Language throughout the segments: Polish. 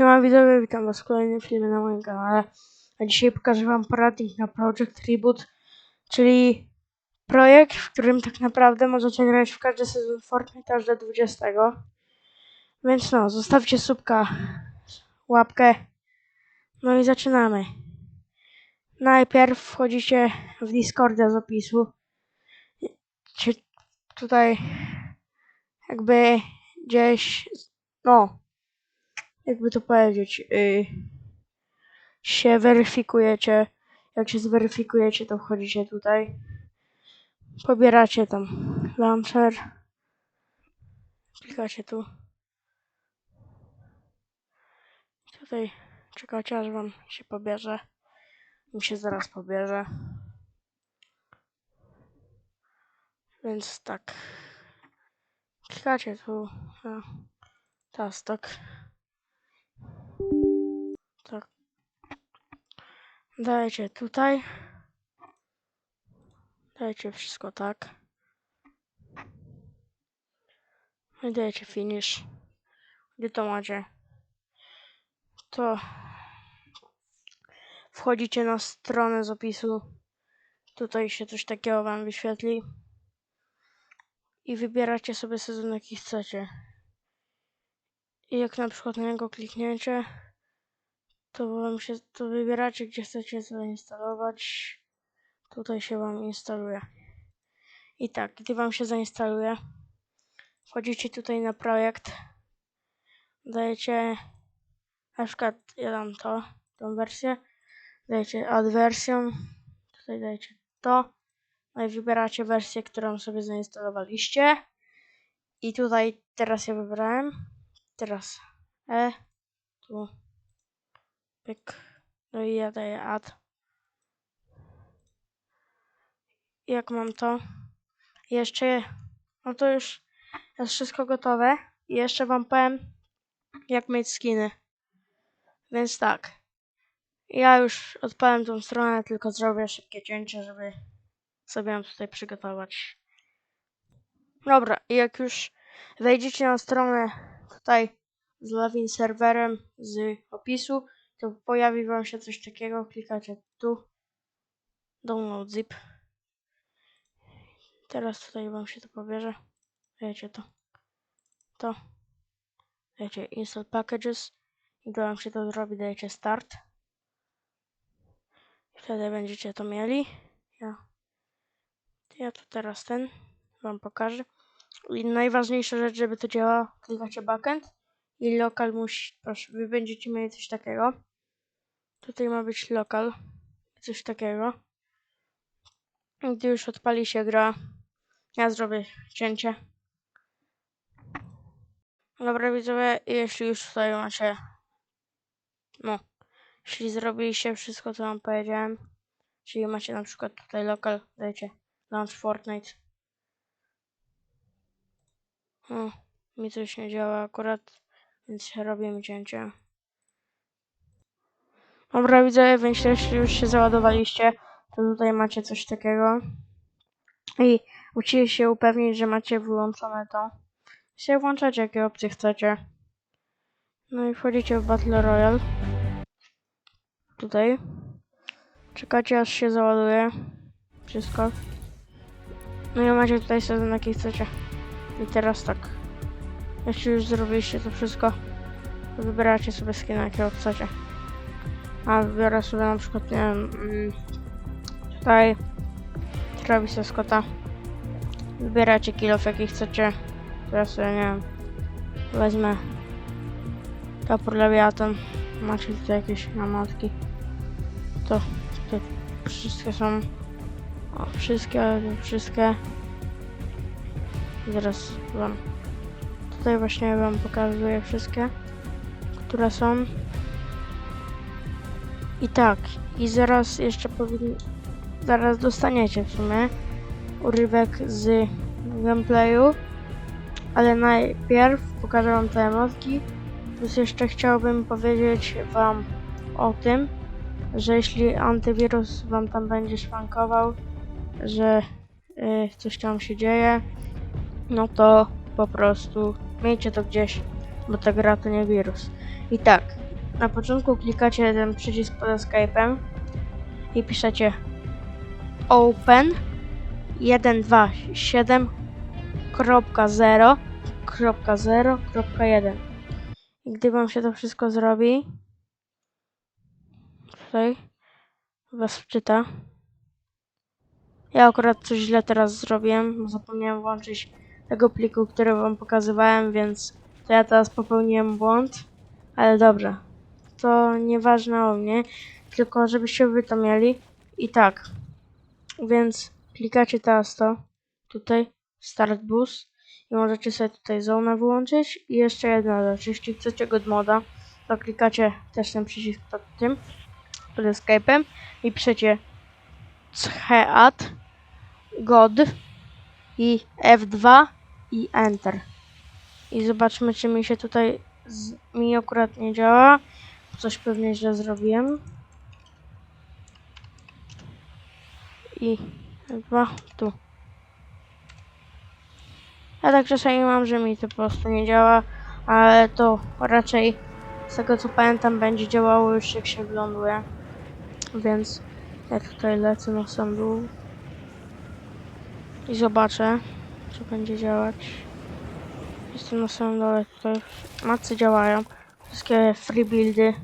Siema widzowie, witam was w kolejnym filmie na moim kanale. A dzisiaj pokażę wam poradnik na Project Reboot, czyli projekt, w którym tak naprawdę możecie grać w każdy sezon Fortnite aż do 20. Więc no, zostawcie subka, łapkę, no i zaczynamy. Najpierw wchodzicie w Discorda z opisu. Czy tutaj jakby gdzieś, no, jakby to powiedzieć, y, się weryfikujecie. Jak się zweryfikujecie, to wchodzicie tutaj. Pobieracie tam launcher. Klikacie tu. Tutaj czekacie, aż wam się pobierze. Mi się zaraz pobierze. Więc tak. Klikacie tu na tastok. Tak. Dajecie tutaj. Dajecie wszystko tak. No I dajecie finish. Gdzie to macie? To wchodzicie na stronę z opisu. Tutaj się coś takiego wam wyświetli. I wybieracie sobie sezon jaki chcecie. I jak na przykład na niego klikniecie, to wam się to wybieracie, gdzie chcecie zainstalować. Tutaj się wam instaluje. I tak, gdy wam się zainstaluje, wchodzicie tutaj na projekt, dajecie, na przykład ja dam to, tą wersję, dajecie add wersję, tutaj dajecie to, no i wybieracie wersję, którą sobie zainstalowaliście. I tutaj teraz ja wybrałem, teraz E, tu, pyk, no i ja daję add. Jak mam to? Jeszcze, no to już jest wszystko gotowe. I jeszcze wam powiem, jak mieć skiny. Więc tak. Ja już odpałem tą stronę, tylko zrobię szybkie cięcie, żeby sobie ją tutaj przygotować. Dobra, i jak już wejdziecie na stronę tutaj z login serwerem z opisu, to pojawi wam się coś takiego, klikacie tu, download zip. Teraz tutaj wam się to pobierze. Dajecie to, to, dajecie install packages i gdy wam się to zrobi, dajecie start. I wtedy będziecie to mieli. Ja, ja tu teraz ten wam pokażę. I najważniejsza rzecz, żeby to działało, klikacie backend i lokal musi, proszę, wy będziecie mieli coś takiego. Tutaj ma być lokal, coś takiego. I Gdy już odpali się gra, ja zrobię cięcie. Dobra widzowie, jeśli już tutaj macie, no, jeśli zrobiliście wszystko, co wam powiedziałem, czyli macie na przykład tutaj lokal, dajcie launch Fortnite. O, mi coś nie działa akurat, więc robimy cięcie. Dobra widzowie, więc jeśli już się załadowaliście, to tutaj macie coś takiego. I musicie się upewnić, że macie wyłączone to. Się włączacie, jakie opcje chcecie. No i wchodzicie w Battle Royale. Tutaj. Czekacie aż się załaduje. Wszystko. No i macie tutaj sezon jaki chcecie. I teraz tak. Jeśli już zrobiliście to wszystko, to wybieracie sobie skina jakiego chcecie. A wybiorę sobie na przykład, nie wiem, mm, tutaj Travisa Scotta. Wybieracie kilof jaki chcecie. Ja sobie, nie wiem, wezmę topór lewiaton. Macie tutaj jakieś namotki. To, to wszystkie są, o, wszystkie, wszystkie. Zaraz wam, tutaj właśnie wam pokazuję wszystkie, które są. I tak, i zaraz jeszcze powinni, zaraz dostaniecie w sumie urywek z gameplayu, ale najpierw pokażę wam te emotki, plus jeszcze chciałbym powiedzieć wam o tym, że jeśli antywirus wam tam będzie szwankował, że y, coś tam się dzieje, no to po prostu miejcie to gdzieś, bo ta gra to nie wirus. I tak, na początku klikacie ten przycisk pod Skype'em i piszecie open 127.0.0.1 i gdy wam się to wszystko zrobi tutaj was wczyta ja akurat coś źle teraz zrobiłem zapomniałem włączyć tego pliku, który wam pokazywałem, więc to ja teraz popełniłem błąd, ale dobrze. To nieważne o mnie, tylko żebyście wy to mieli. I tak, więc klikacie teraz to, tutaj, Start Bus i możecie sobie tutaj zonę wyłączyć. I jeszcze jedna rzecz, jeśli chcecie God moda, to klikacie też ten przycisk pod tym, pod Escape'em i piszecie Cheat God i F2 i Enter. I zobaczmy, czy mi się tutaj z, mi akurat nie działa. Coś pewnie źle zrobiłem. I F2 tu. Ja tak czasami mam, że mi to po prostu nie działa, ale to raczej z tego co pamiętam będzie działało już jak się wląduje. Więc ja tutaj lecę na sam dół i zobaczę, czy będzie działać. Jestem na samym dole tutaj. Macy działają. Wszystkie free buildy.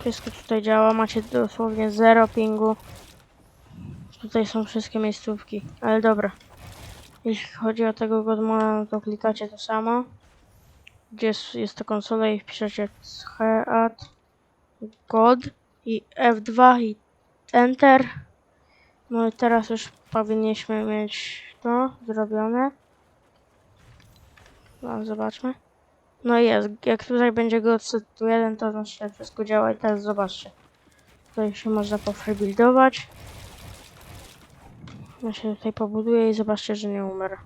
Wszystko tutaj działa. Macie dosłownie zero pingu. Tutaj są wszystkie miejscówki. Ale dobra. Jeśli chodzi o tego Godmana, to klikacie to samo. Gdzie jest, jest to konsola i wpiszecie Cheat God i F2 i Enter. No i teraz już powinniśmy mieć to zrobione. No, zobaczmy. No jest. Jak tutaj będzie go tu jeden, to znaczy, że wszystko działa i teraz zobaczcie. Tutaj się można pofreebuildować. Ja się tutaj pobuduję i zobaczcie, że nie umarł.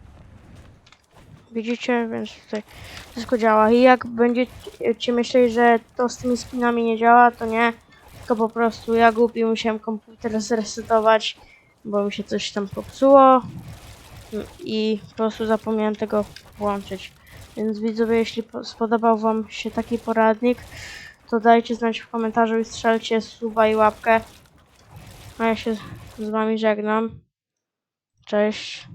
Widzicie? Więc tutaj wszystko działa. I jak będziecie myśleli, że to z tymi spinami nie działa, to nie. Tylko po prostu ja głupi musiałem komputer zresetować, bo mi się coś tam popsuło. I po prostu zapomniałem tego włączyć. Więc widzowie, jeśli po- spodobał wam się taki poradnik, to dajcie znać w komentarzu i strzelcie suba i łapkę. A ja się z wami żegnam. Cześć.